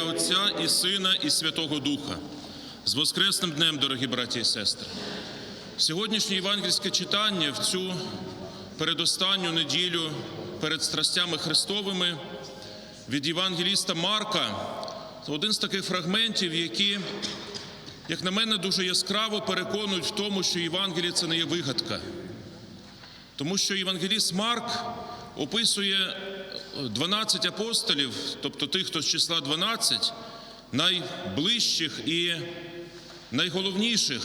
ім'я Отця і Сина, і Святого Духа. З Воскресним днем, дорогі браті і сестри. Сьогоднішнє євангельське читання в цю передостанню неділю перед страстями Христовими від Євангеліста Марка один з таких фрагментів, які, як на мене, дуже яскраво переконують в тому, що Євангеліє це не є вигадка. Тому що Євангеліст Марк описує 12 апостолів, тобто тих, хто з числа 12, найближчих і найголовніших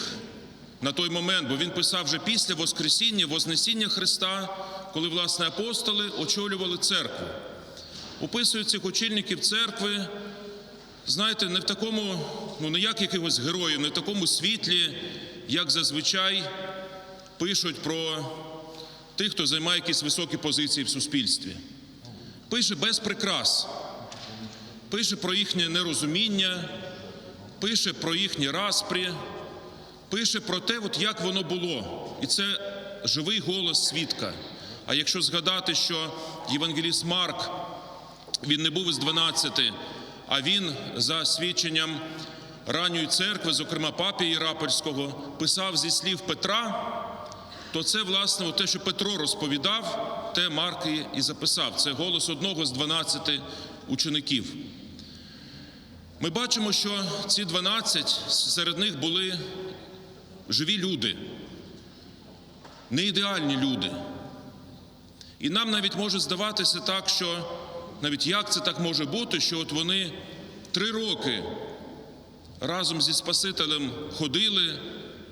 на той момент, бо він писав вже після Воскресіння, Вознесіння Христа, коли власне апостоли очолювали церкву. Описує цих очільників церкви, знаєте, не в такому, ну не як якихось героїв, не в такому світлі, як зазвичай пишуть про тих, хто займає якісь високі позиції в суспільстві. Пише без прикрас, пише про їхнє нерозуміння, пише про їхні распрі, пише про те, от як воно було. І це живий голос свідка. А якщо згадати, що Євангеліст Марк, він не був із 12, а він за свідченням ранньої церкви, зокрема папі Єрапольського, писав зі слів Петра, то це, власне, те, що Петро розповідав, те Марк і записав. Це голос одного з 12 учеників. Ми бачимо, що ці 12, серед них були живі люди, не ідеальні люди. І нам навіть може здаватися так, що навіть як це так може бути, що от вони три роки разом зі Спасителем ходили,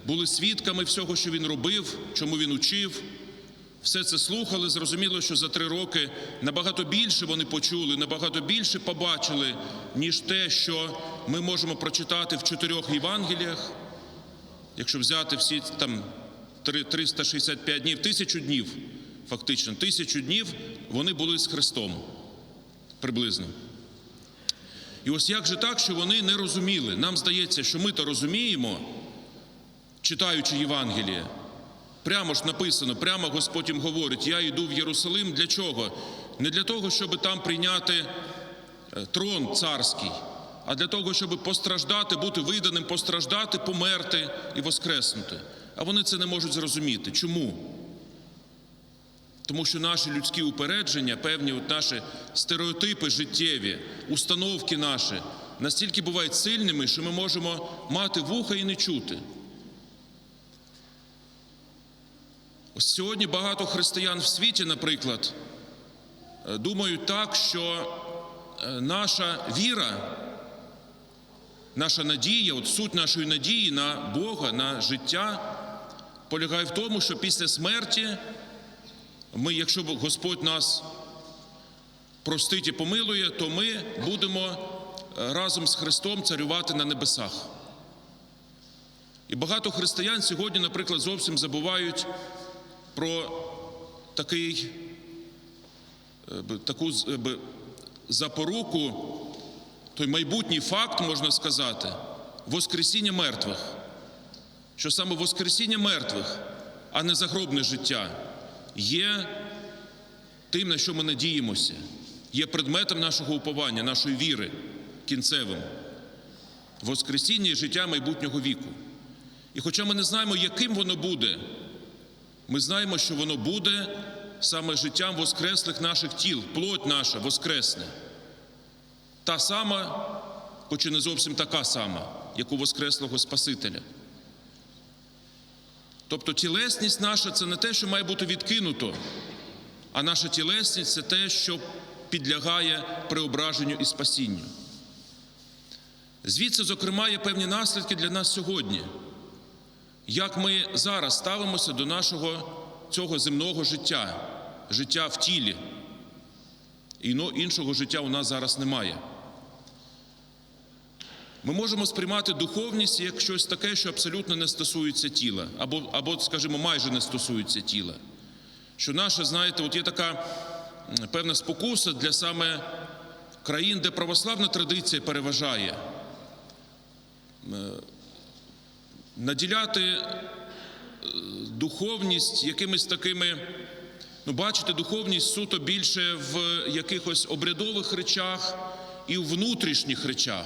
були свідками всього, що він робив, чому він учив. Все це слухали, зрозуміло, що за три роки набагато більше вони почули, набагато більше побачили, ніж те, що ми можемо прочитати в чотирьох Євангеліях, якщо взяти всі там 365 днів, тисячу днів, фактично, тисячу днів вони були з Христом приблизно. І ось як же так, що вони не розуміли? Нам здається, що ми то розуміємо, читаючи Євангеліє. Прямо ж написано, прямо Господь їм говорить: я йду в Єрусалим для чого? Не для того, щоб там прийняти е, трон царський, а для того, щоб постраждати, бути виданим, постраждати, померти і воскреснути. А вони це не можуть зрозуміти. Чому? Тому що наші людські упередження, певні от наші стереотипи життєві, установки наші настільки бувають сильними, що ми можемо мати вуха і не чути. Ось сьогодні багато християн в світі, наприклад, е, думають так, що е, наша віра, наша надія, от суть нашої надії на Бога, на життя полягає в тому, що після смерті ми, якщо Господь нас простить і помилує, то ми будемо е, разом з Христом царювати на небесах. І багато християн сьогодні, наприклад, зовсім забувають про такий, таку запоруку, той майбутній факт, можна сказати, Воскресіння мертвих, що саме Воскресіння мертвих, а не загробне життя, є тим, на що ми надіємося, є предметом нашого уповання, нашої віри кінцевим. Воскресіння і життя майбутнього віку. І хоча ми не знаємо, яким воно буде, ми знаємо, що воно буде саме життям воскреслих наших тіл, плоть наша воскресне. Та сама, хоч і не зовсім така сама, як у Воскреслого Спасителя. Тобто тілесність наша це не те, що має бути відкинуто, а наша тілесність це те, що підлягає преображенню і спасінню. Звідси, зокрема, є певні наслідки для нас сьогодні як ми зараз ставимося до нашого цього земного життя, життя в тілі. І іншого життя у нас зараз немає. Ми можемо сприймати духовність як щось таке, що абсолютно не стосується тіла, або, або скажімо, майже не стосується тіла. Що наша, знаєте, от є така певна спокуса для саме країн, де православна традиція переважає наділяти е, духовність якимись такими, ну, бачити духовність суто більше в якихось обрядових речах і в внутрішніх речах,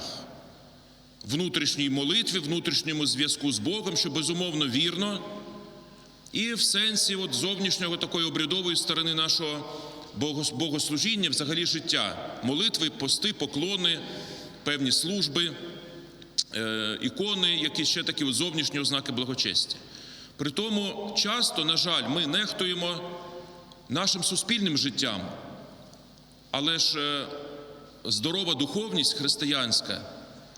внутрішній молитві, внутрішньому зв'язку з Богом, що безумовно вірно, і в сенсі от зовнішнього такої обрядової сторони нашого богослужіння, взагалі життя, молитви, пости, поклони, певні служби, ікони, які ще такі зовнішні ознаки благочестя. При тому часто, на жаль, ми нехтуємо нашим суспільним життям, але ж е, здорова духовність християнська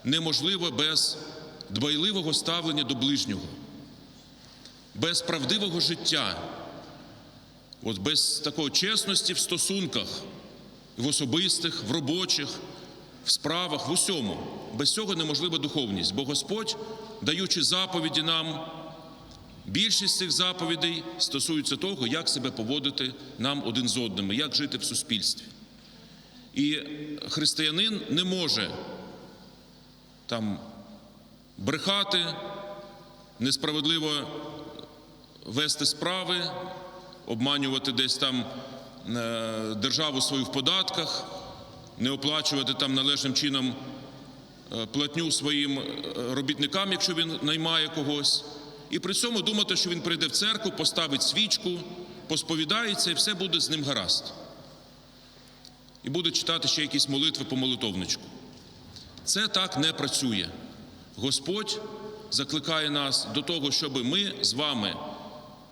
неможлива без дбайливого ставлення до ближнього, без правдивого життя, от без такої чесності в стосунках, в особистих, в робочих, в справах, в усьому. Без цього неможлива духовність, бо Господь, даючи заповіді нам, більшість цих заповідей стосуються того, як себе поводити нам один з одним, як жити в суспільстві. І християнин не може там брехати, несправедливо вести справи, обманювати десь там е, державу свою в податках, не оплачувати там належним чином е, платню своїм е, робітникам, якщо він наймає когось. І при цьому думати, що він прийде в церкву, поставить свічку, посповідається і все буде з ним гаразд. І буде читати ще якісь молитви по молитовничку. Це так не працює. Господь закликає нас до того, щоб ми з вами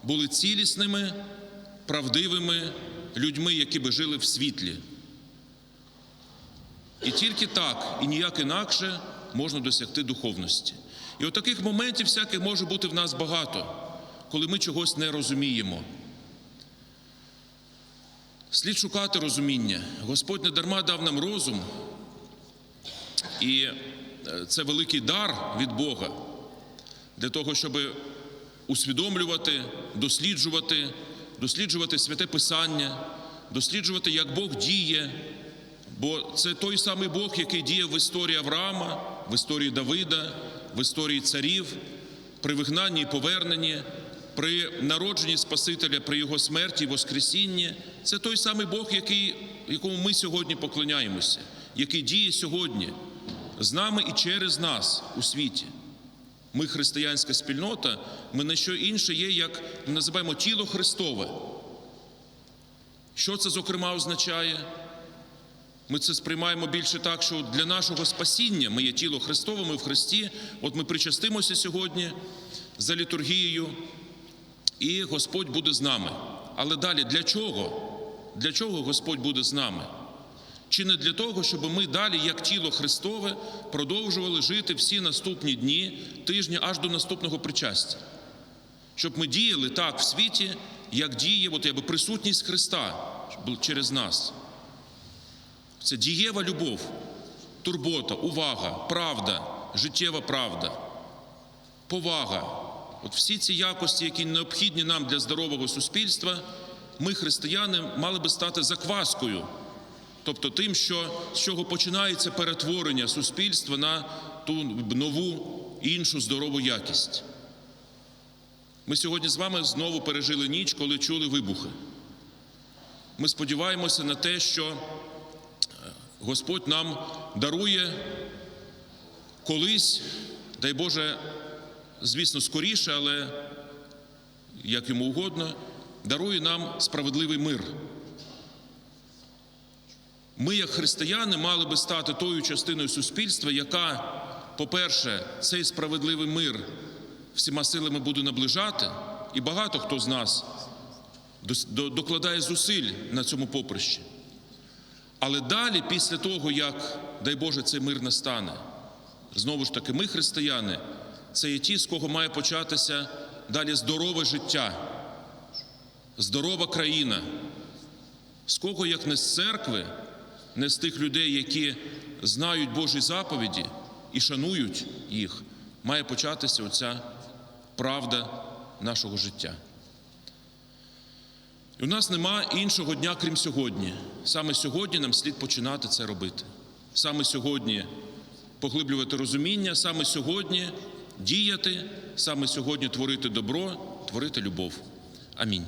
були цілісними, правдивими людьми, які би жили в світлі. І тільки так, і ніяк інакше можна досягти духовності. І от таких моментів всяких може бути в нас багато, коли ми чогось не розуміємо. Слід шукати розуміння. Господь не дарма дав нам розум, і е, це великий дар від Бога для того, щоб усвідомлювати, досліджувати, досліджувати святе Писання, досліджувати, як Бог діє. Бо це той самий Бог, який діє в історії Авраама, в історії Давида, в історії царів, при вигнанні і поверненні, при народженні Спасителя, при його смерті і Воскресінні. Це той самий Бог, який, якому ми сьогодні поклоняємося, який діє сьогодні з нами і через нас у світі. Ми християнська спільнота, ми не що інше є, як ми називаємо тіло Христове. Що це, зокрема, означає? Ми це сприймаємо більше так, що для нашого спасіння ми є тіло Христове, ми в Христі. От ми причастимося сьогодні за літургією, і Господь буде з нами. Але далі для чого? Для чого Господь буде з нами? Чи не для того, щоб ми далі, як тіло Христове, продовжували жити всі наступні дні, тижні аж до наступного причастя? Щоб ми діяли так в світі, як діє от, якби, присутність Христа через нас. Це дієва любов, турбота, увага, правда, життєва правда, повага. От всі ці якості, які необхідні нам для здорового суспільства, ми, християни, мали би стати закваскою, тобто тим, що, з чого починається перетворення суспільства на ту нову іншу здорову якість. Ми сьогодні з вами знову пережили ніч, коли чули вибухи. Ми сподіваємося на те, що Господь нам дарує колись, дай Боже, звісно, скоріше, але як йому угодно, дарує нам справедливий мир. Ми, як християни, мали би стати тою частиною суспільства, яка, по-перше, цей справедливий мир всіма силами буде наближати, і багато хто з нас докладає зусиль на цьому поприщі. Але далі, після того, як, дай Боже, цей мир настане, знову ж таки, ми, християни, це є ті, з кого має початися далі здорове життя, здорова країна. З кого, як не з церкви, не з тих людей, які знають Божі заповіді і шанують їх, має початися оця правда нашого життя. І у нас нема іншого дня, крім сьогодні. Саме сьогодні нам слід починати це робити. Саме сьогодні поглиблювати розуміння, саме сьогодні діяти, саме сьогодні творити добро, творити любов. Амінь.